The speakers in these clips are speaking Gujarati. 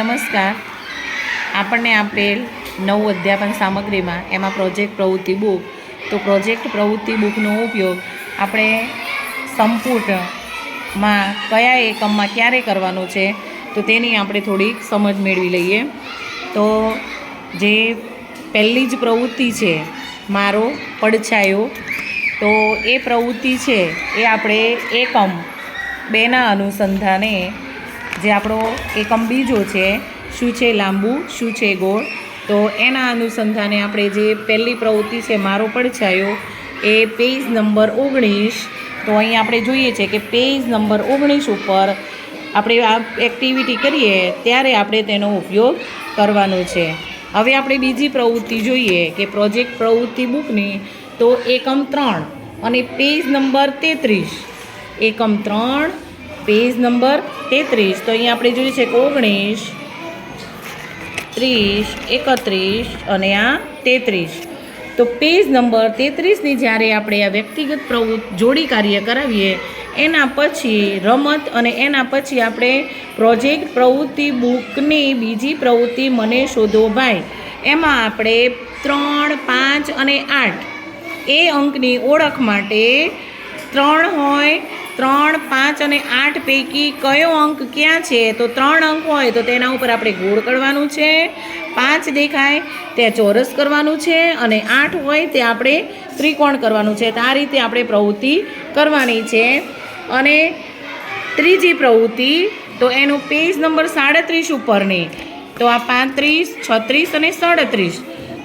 નમસ્કાર. આપણને આપેલ નવ અધ્યાપન સામગ્રીમાં એમાં પ્રોજેક્ટ પ્રવૃત્તિ બુક. તો પ્રોજેક્ટ પ્રવૃત્તિ બુકનો ઉપયોગ આપણે સંપુટમાં કયા એકમમાં ક્યારે કરવાનો છે, તો તેની આપણે થોડીક સમજ મેળવી લઈએ. તો જે પહેલી જ પ્રવૃત્તિ છે, મારો પડછાયો, તો એ પ્રવૃત્તિ છે, એ આપણે એકમ બેના અનુસંધાને જે આપણો એકમ બીજો છે, શું છે લાંબુ, શું છે ગોળ? તો એના અનુસંધાને આપણે જે પહેલી પ્રવૃત્તિ છે, મારો પડછાયો, એ પેજ નંબર ઓગણીસ. તો અહીં આપણે જોઈએ છે કે પેજ નંબર ઓગણીસ ઉપર આપણે આ એક્ટિવિટી કરીએ, ત્યારે આપણે તેનો ઉપયોગ કરવાનો છે. હવે આપણે બીજી પ્રવૃત્તિ જોઈએ કે પ્રોજેક્ટ પ્રવૃત્તિ બુકની તો એકમ ત્રણ અને પેજ નંબર તેત્રીસ. એકમ ત્રણ પેજ નંબર તેત્રીસ. તો અહીંયા આપણે જોઈએ છે ઓગણીસ, ત્રીસ, એકત્રીસ અને આ તેત્રીસ. તો પેજ નંબર તેત્રીસની જ્યારે આપણે આ વ્યક્તિગત પ્રવૃત્તિ જોડી કાર્ય કરાવીએ, એના પછી રમત અને એના પછી આપણે પ્રોજેક્ટ પ્રવૃત્તિ બુકની બીજી પ્રવૃત્તિ મને શોધો ભાઈ. એમાં આપણે ત્રણ, પાંચ અને આઠ. એ અંકની ઓળખ માટે ત્રણ હોય ત્રણ, પાંચ અને આઠ પૈકી કયો અંક ક્યાં છે? તો ત્રણ અંક હોય તો તેના ઉપર આપણે ગોળ કરવાનું છે, પાંચ દેખાય ત્યાં ચોરસ કરવાનું છે અને આઠ હોય તે આપણે ત્રિકોણ કરવાનું છે. તો આ રીતે આપણે પ્રવૃત્તિ કરવાની છે. અને ત્રીજી પ્રવૃત્તિ, તો એનું પેજ નંબર સાડત્રીસ ઉપરની. તો આ પાંત્રીસ, છત્રીસ અને સાડત્રીસ.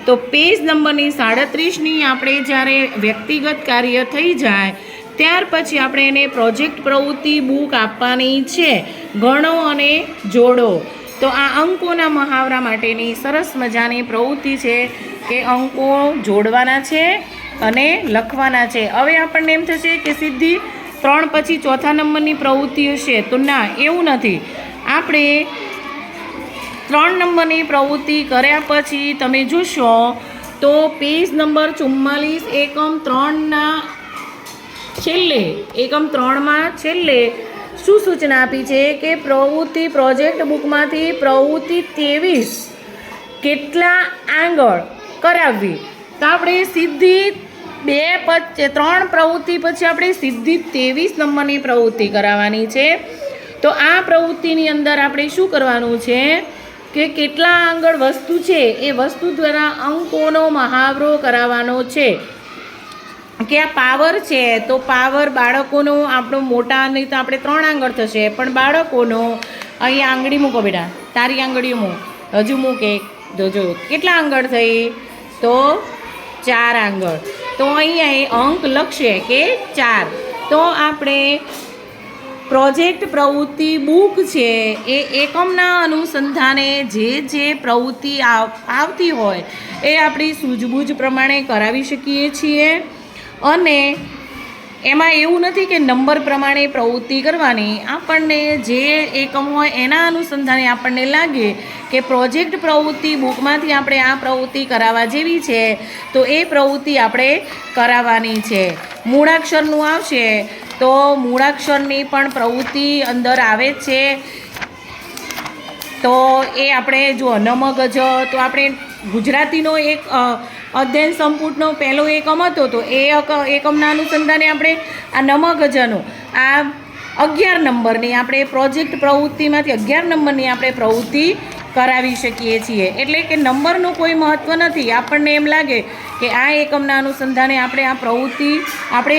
તો પેજ નંબરની સાડત્રીસની આપણે જ્યારે વ્યક્તિગત કાર્ય થઈ જાય ત્યાર પછી આપણે એને પ્રોજેક્ટ પ્રવૃત્તિ બુક આપવાની છે, ગણો અને જોડો. તો આ અંકોના મહાવરા માટેની સરસ મજાની પ્રવૃત્તિ છે કે અંકો જોડવાના છે અને લખવાના છે. હવે આપણને એમ થશે કે સીધી ત્રણ પછી ચોથા નંબરની પ્રવૃત્તિ હશે. તો ના, એવું નથી. આપણે ત્રણ નંબરની પ્રવૃત્તિ કર્યા પછી તમે જોશો તો પેજ નંબર ચુમ્માલીસ એકમ ત્રણના છેલ્લે, એકમ ત્રણમાં છેલ્લે શું સૂચના આપી છે કે પ્રવૃત્તિ પ્રોજેક્ટ બુકમાંથી પ્રવૃત્તિ ત્રેવીસ કેટલા આંગળ કરાવવી? તો આપણે સીધી બે પછી ત્રણ પ્રવૃત્તિ પછી આપણે સીધી ત્રેવીસ નંબરની પ્રવૃત્તિ કરાવવાની છે. તો આ પ્રવૃત્તિની અંદર આપણે શું કરવાનું છે કે કેટલા આંગળ વસ્તુ છે એ વસ્તુ દ્વારા અંકોનો મહાવરો કરાવવાનો છે. કે આ પાવર છે, તો પાવર બાળકોનો આપણો મોટા નહીં તો આપણે ત્રણ આંગળ થશે, પણ બાળકોનો અહીંયા આંગળી મૂકો બેટા, તારી આંગળીઓ મૂક. હજુ મૂકે જોજો કેટલા આંગળ થઈ? તો ચાર આંગળ. તો અહીંયા એ અંક લખશે કે ચાર. તો આપણે પ્રોજેક્ટ પ્રવૃત્તિ બુક છે, એ એકમના અનુસંધાને જે જે પ્રવૃત્તિ આવ- આવતી હોય, એ આપણી સૂઝબૂઝ પ્રમાણે કરાવી શકીએ છીએ. અને એમાં એવું નથી કે નંબર પ્રમાણે પ્રવૃત્તિ કરવાની. આપણને જે એકમ હોય એના અનુસંધાને આપણને લાગે કે પ્રોજેક્ટ પ્રવૃત્તિ બુકમાંથી આપણે આ પ્રવૃત્તિ કરાવવા જેવી છે, તો એ પ્રવૃત્તિ આપણે કરાવવાની છે. મૂળાક્ષરનું આવશે તો મૂળાક્ષરની પણ પ્રવૃત્તિ અંદર આવે છે. તો એ આપણે જો નમગજ, તો આપણે ગુજરાતીનો એક અધ્યયન સંપુટનો પહેલો એકમ હતો, તો એ એકમના અનુસંધાને આપણે આ નમગજનો આ અગિયાર નંબરની આપણે પ્રોજેક્ટ પ્રવૃત્તિમાંથી અગિયાર નંબરની આપણે પ્રવૃત્તિ કરાવી શકીએ છીએ. એટલે કે નંબરનું કોઈ મહત્ત્વ નથી. આપણને એમ લાગે કે આ એકમના અનુસંધાને આપણે આ પ્રવૃત્તિ, આપણે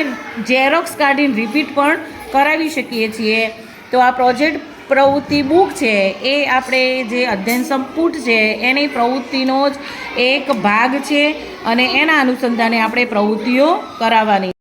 ઝેરોક્સ કાઢીને રિપીટ પણ કરાવી શકીએ છીએ. તો આ પ્રોજેક્ટ પ્રવૃત્તિ બુક છે, એ આપણે જે અધ્યયન સંપુટ છે, એની પ્રવૃત્તિનો જ એક ભાગ છે અને એના અનુસંધાને આપણે પ્રવૃત્તિઓ કરાવવાની